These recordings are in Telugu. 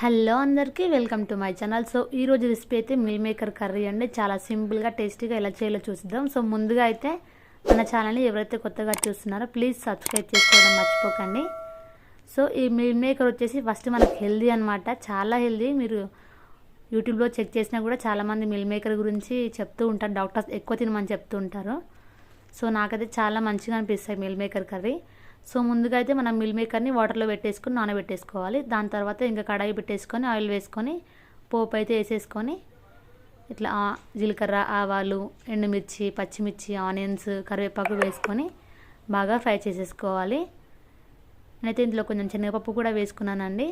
హలో అందరికీ welcome to my channel. So ఈరోజు రెసిపీ అయితే మిల్ మేకర్ కర్రీ అండి. చాలా సింపుల్గా టేస్టీగా ఎలా చేయాలో చూసిద్దాం. సో ముందుగా అయితే మన ఛానల్ని ఎవరైతే కొత్తగా చూస్తున్నారో ప్లీజ్ సబ్స్క్రైబ్ చేసుకోవడం మర్చిపోకండి. సో ఈ మిల్ మేకర్ వచ్చేసి ఫస్ట్ మనకు హెల్దీ అనమాట చాలా హెల్దీ. మీరు యూట్యూబ్లో చెక్ చేసినా కూడా చాలామంది మిల్ మేకర్ గురించి చెప్తూ ఉంటారు. డాక్టర్స్ ఎక్కువ తినమని చెప్తూ ఉంటారు. సో నాకైతే చాలా మంచిగా అనిపిస్తాయి మిల్ మేకర్ కర్రీ. సో ముందుగా అయితే మనం మిల్ మేకర్ని వాటర్లో పెట్టేసుకుని నానబెట్టేసుకోవాలి. దాని తర్వాత ఇంకా కడాయి పెట్టేసుకొని ఆయిల్ వేసుకొని పోపు అయితే వేసేసుకొని ఇట్లా జీలకర్ర ఆవాలు ఎండుమిర్చి పచ్చిమిర్చి ఆనియన్స్ కరివేపాకు వేసుకొని బాగా ఫ్రై చేసేసుకోవాలి. నేనైతే ఇందులో కొంచెం శనగపప్పు కూడా వేసుకున్నానండి.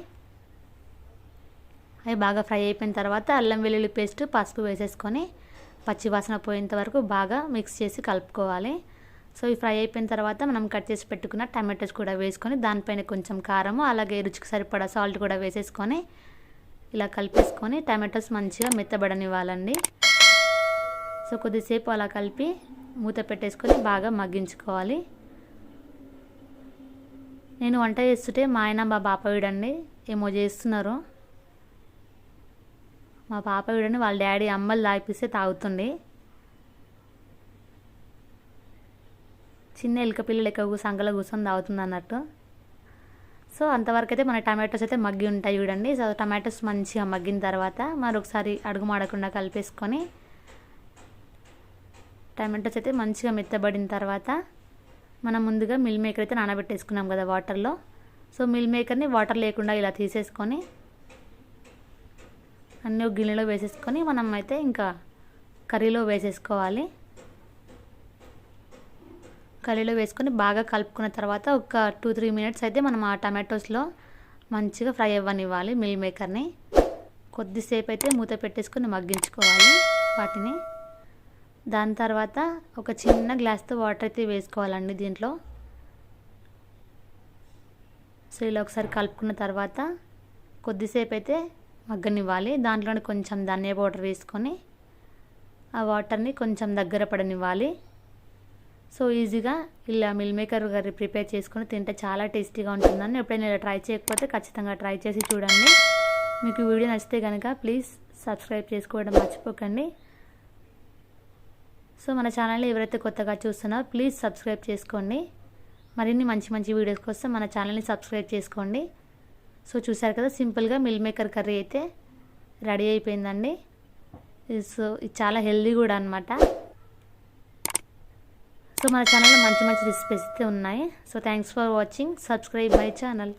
అవి బాగా ఫ్రై అయిపోయిన తర్వాత అల్లం వెల్లుల్లి పేస్ట్ పసుపు వేసేసుకొని పచ్చి వాసన పోయేంత వరకు బాగా మిక్స్ చేసి కలుపుకోవాలి. సో ఈ ఫ్రై అయిపోయిన తర్వాత మనం కట్ చేసి పెట్టుకున్న టమాటోస్ కూడా వేసుకొని దానిపైన కొంచెం కారము అలాగే రుచికి సరిపడా సాల్ట్ కూడా వేసేసుకొని ఇలా కలిపేసుకొని టమాటోస్ మంచిగా మెత్తబడనివ్వాలండి. సో కొద్దిసేపు అలా కలిపి మూత పెట్టేసుకొని బాగా మగ్గించుకోవాలి. నేను వంట చేస్తుంటే మా ఆయన మా బాప ఏమో చేస్తున్నారు. మా పాప వీడని వాళ్ళ డాడీ అమ్మలు తాగిపిస్తే తాగుతుంది చిన్న ఎలుక పిల్లలు ఎక్కువ సంగలో కూర్చొని తాగుతుంది అన్నట్టు. సో అంతవరకు అయితే మన టమాటోస్ అయితే మగ్గి ఉంటాయి చూడండి. సో టమాటోస్ మంచిగా మగ్గిన తర్వాత మరొకసారి అడుగు మాడకుండా కలిపేసుకొని టమాటోస్ అయితే మంచిగా మెత్తబడిన తర్వాత మనం ముందుగా మిల్ మేకర్ అయితే నానబెట్టేసుకున్నాం కదా వాటర్లో. సో మిల్ మేకర్ని వాటర్ లేకుండా ఇలా తీసేసుకొని అన్నీ ఒక గిన్నెలో వేసేసుకొని మనం అయితే ఇంకా కర్రీలో వేసేసుకోవాలి. కర్రీలో వేసుకొని బాగా కలుపుకున్న తర్వాత ఒక టూ త్రీ మినిట్స్ అయితే మనం ఆ టమాటోస్లో మంచిగా ఫ్రై అవ్వనివ్వాలి మిల్ మేకర్ని. కొద్దిసేపు అయితే మూత పెట్టేసుకొని మగ్గించుకోవాలి వాటిని. దాని తర్వాత ఒక చిన్న గ్లాస్తో వాటర్ అయితే వేసుకోవాలండి దీంట్లో. సో ఇలా ఒకసారి కలుపుకున్న తర్వాత కొద్దిసేపు అయితే మగ్గనివ్వాలి. దాంట్లోనే కొంచెం ధనియా పౌడర్ వేసుకొని ఆ వాటర్ని కొంచెం దగ్గర పడనివ్వాలి. సో ఈజీగా ఇలా మిల్ మేకర్ కర్రీ ప్రిపేర్ చేసుకొని తింటే చాలా టేస్టీగా ఉంటుందని ఎప్పుడైనా ఇలా ట్రై చేయకపోతే ఖచ్చితంగా ట్రై చేసి చూడండి. మీకు వీడియో నచ్చితే కనుక ప్లీజ్ సబ్స్క్రైబ్ చేసుకోవడం మర్చిపోకండి. సో మన ఛానల్ని ఎవరైతే కొత్తగా చూస్తున్నారో ప్లీజ్ సబ్స్క్రైబ్ చేసుకోండి. మరిన్ని మంచి మంచి వీడియోస్ కోసం మన ఛానల్ని సబ్స్క్రైబ్ చేసుకోండి. సో చూసారు కదా సింపుల్గా మిల్ మేకర్ కర్రీ అయితే రెడీ అయిపోయిందండి. సో ఇది చాలా హెల్దీ కూడా అనమాట సో మన ఛానల్లో మంచి మంచి రెసిపీస్ అయితే ఉన్నాయి. So thanks for watching subscribe my channel